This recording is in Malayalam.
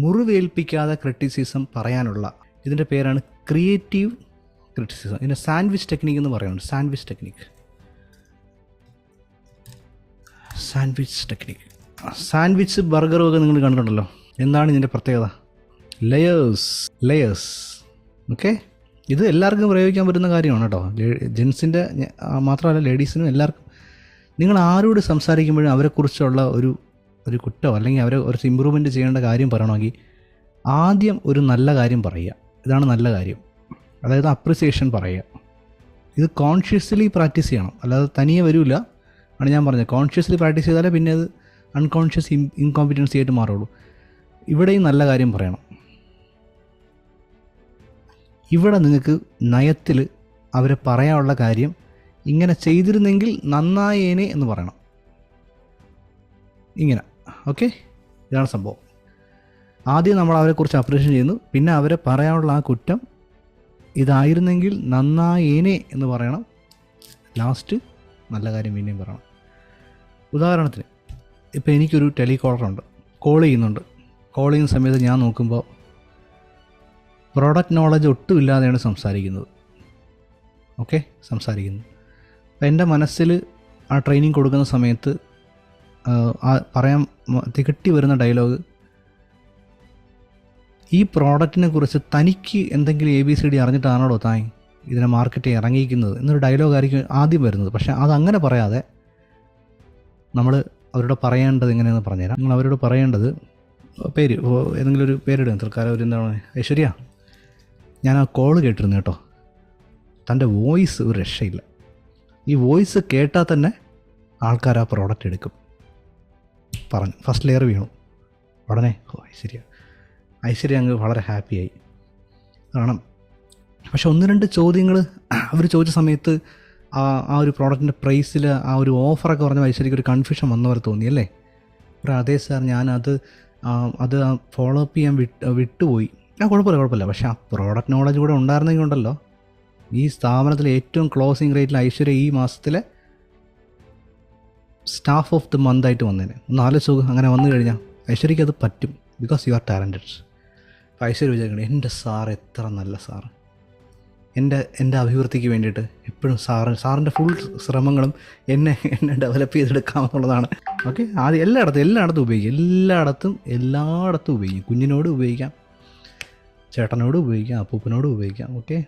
മുറിവേൽപ്പിക്കാതെ ക്രിറ്റിസിസം പറയാനുള്ള ഇതിന്റെ പേരാണ് ക്രിയേറ്റീവ് ക്രിറ്റിസിസം. ഇതിന്റെ സാൻഡ്വിച്ച് ടെക്നിക്ക് എന്ന് പറയുന്നുണ്ട്. Sandwich technique. Sandwich technique. Sandwich ബർഗറും ഒക്കെ നിങ്ങൾ കണ്ടിട്ടുണ്ടല്ലോ. എന്താണ് ഇതിന്റെ പ്രത്യേകത? ലെയേഴ്സ് ലെയേഴ്സ് ഓക്കെ ഇത് എല്ലാവർക്കും പ്രയോഗിക്കാൻ പറ്റുന്ന കാര്യമാണ് കേട്ടോ. ജെൻസിന്റെ മാത്രമല്ല ലേഡീസിനും എല്ലാവർക്കും. നിങ്ങൾ ആരോട് സംസാരിക്കുമ്പോഴും അവരെക്കുറിച്ചുള്ള ഒരു ഒരു കുറ്റം അല്ലെങ്കിൽ അവരെ ഒരു ഇമ്പ്രൂവ്മെന്റ് ചെയ്യേണ്ട കാര്യം പറയണമെങ്കിൽ ആദ്യം ഒരു നല്ല കാര്യം പറയുക. ഇതാണ് നല്ല കാര്യം. അതായത് അപ്രിസിയേഷൻ പറയുക. ഇത് കോൺഷ്യസ്ലി പ്രാക്ടീസ് ചെയ്യണം. അല്ലാതെ തനിയെ വരില്ല ആണ് ഞാൻ പറഞ്ഞത്. കോൺഷ്യസ്ലി പ്രാക്ടീസ് ചെയ്താലേ പിന്നെ അത് അൺകോൺഷ്യസ് ഇൻ ഇൻകോമ്പിറ്റൻസി ആയിട്ട് മാറുള്ളൂ. ഇവിടെയും നല്ല കാര്യം പറയണം. ഇവിടെ നിങ്ങൾക്ക് നയത്തിൽ അവരെ പറയാനുള്ള കാര്യം ഇങ്ങനെ ചെയ്തിരുന്നെങ്കിൽ നന്നായേനെ എന്ന് പറയണം. ഇങ്ങനെ. ഓക്കെ? ഇതാണ് സംഭവം. ആദ്യം നമ്മൾ അവരെ അവരെക്കുറിച്ച് അപ്രീഷിയേറ്റ് ചെയ്യുന്നു. പിന്നെ അവരെ പറയാനുള്ള ആ കുറ്റം ഇതായിരുന്നെങ്കിൽ നന്നായേനെ എന്ന് പറയണം. ലാസ്റ്റ് നല്ല കാര്യം പിന്നെയും പറയണം. ഉദാഹരണത്തിന് ഇപ്പോൾ എനിക്കൊരു ടെലികോളറുണ്ട് കോൾ ചെയ്യുന്നുണ്ട്. കോൾ ചെയ്യുന്ന സമയത്ത് ഞാൻ നോക്കുമ്പോൾ പ്രോഡക്റ്റ് നോളജ് ഒട്ടും ഇല്ലാതെയാണ് സംസാരിക്കുന്നത്. ഓക്കെ? സംസാരിക്കുന്നത് അപ്പം എന്റെ മനസ്സിൽ ആ ട്രെയിനിങ് കൊടുക്കുന്ന സമയത്ത് പറയാൻ തികട്ടി വരുന്ന ഡയലോഗ്. ഈ പ്രോഡക്റ്റിനെ കുറിച്ച് തനിക്ക് എന്തെങ്കിലും എ ബി സി ഡി അറിഞ്ഞിട്ടാണോ താൻ ഇതിനെ മാർക്കറ്റിൽ ഇറങ്ങിയിരിക്കുന്നത്? എന്നൊരു ഡയലോഗ് ആയിരിക്കും ആദ്യം വരുന്നത്. പക്ഷേ അതങ്ങനെ പറയാതെ നമ്മൾ അവരോട് പറയേണ്ടത് എങ്ങനെയാണെന്ന് പറഞ്ഞുതരാം. നിങ്ങൾ അവരോട് പറയേണ്ടത് പേര് ഏതെങ്കിലും ഒരു പേരിടുക. തൽക്കാലം ഒരു എന്താണ് ഐശ്വര്യ ഞാൻ ആ കോൾ കേട്ടിരുന്നു കേട്ടോ. തന്റെ വോയിസ് ഒരു രക്ഷയില്ല. ഈ വോയിസ് കേട്ടാൽ തന്നെ ആൾക്കാർ ആ പ്രോഡക്റ്റ് എടുക്കും. പറഞ്ഞു. ഫസ്റ്റ് ലെയർ വീണു. ഉടനെ ഓ ഐശ്വര്യ. ഐശ്വര്യ അങ്ങ് വളരെ ഹാപ്പിയായി കാരണം പക്ഷെ ഒന്ന് രണ്ട് ചോദ്യങ്ങൾ അവർ ചോദിച്ച സമയത്ത് ആ ആ ഒരു പ്രോഡക്റ്റിന്റെ പ്രൈസിൽ ആ ഒരു ഓഫറൊക്കെ പറഞ്ഞ ഐശ്വര്യക്ക് ഒരു കൺഫ്യൂഷൻ വന്നവർ തോന്നി അല്ലേ? ഒരു അതേ സാർ ഞാനത് അത് ഫോളോ അപ്പ് ചെയ്യാൻ വിട്ട് വിട്ടുപോയി. ആ കുഴപ്പമില്ല കുഴപ്പമില്ല. പക്ഷേ ആ പ്രോഡക്റ്റ് നോളജ് കൂടെ ഉണ്ടായിരുന്നെങ്കിൽ ഉണ്ടല്ലോ. ഈ സ്ഥാപനത്തിലെ ഏറ്റവും ക്ലോസിംഗ് റേറ്റിൽ ഐശ്വര്യ ഈ മാസത്തിലെ സ്റ്റാഫ് ഓഫ് ദി മന്ത് ആയിട്ട് വന്നേനെ. ഒന്ന് ആലോചിച്ച് അങ്ങനെ വന്നു കഴിഞ്ഞാൽ ഐശ്വര്യയ്ക്ക് അത് പറ്റും. ബിക്കോസ് യു ആർ ടാലന്റഡ് അപ്പോൾ ഐശ്വര്യ വിചാരിക്കണം എന്റെ സാർ എത്ര നല്ല സാർ എന്റെ എന്റെ അഭിവൃദ്ധിക്ക് വേണ്ടിയിട്ട് എപ്പോഴും സാറ് സാറിന്റെ ഫുൾ ശ്രമങ്ങളും എന്നെ എന്നെ ഡെവലപ്പ് ചെയ്തെടുക്കാമെന്നുള്ളതാണ് ഓക്കെ ആദ്യം എല്ലായിടത്തും എല്ലായിടത്തും ഉപയോഗിക്കും. എല്ലായിടത്തും എല്ലായിടത്തും ഉപയോഗിക്കും. കുഞ്ഞിനോട് ഉപയോഗിക്കാം. ചേട്ടനോട് ഉപയോഗിക്കാം. അപ്പൂപ്പനോട് ഉപയോഗിക്കാം. ഓക്കെ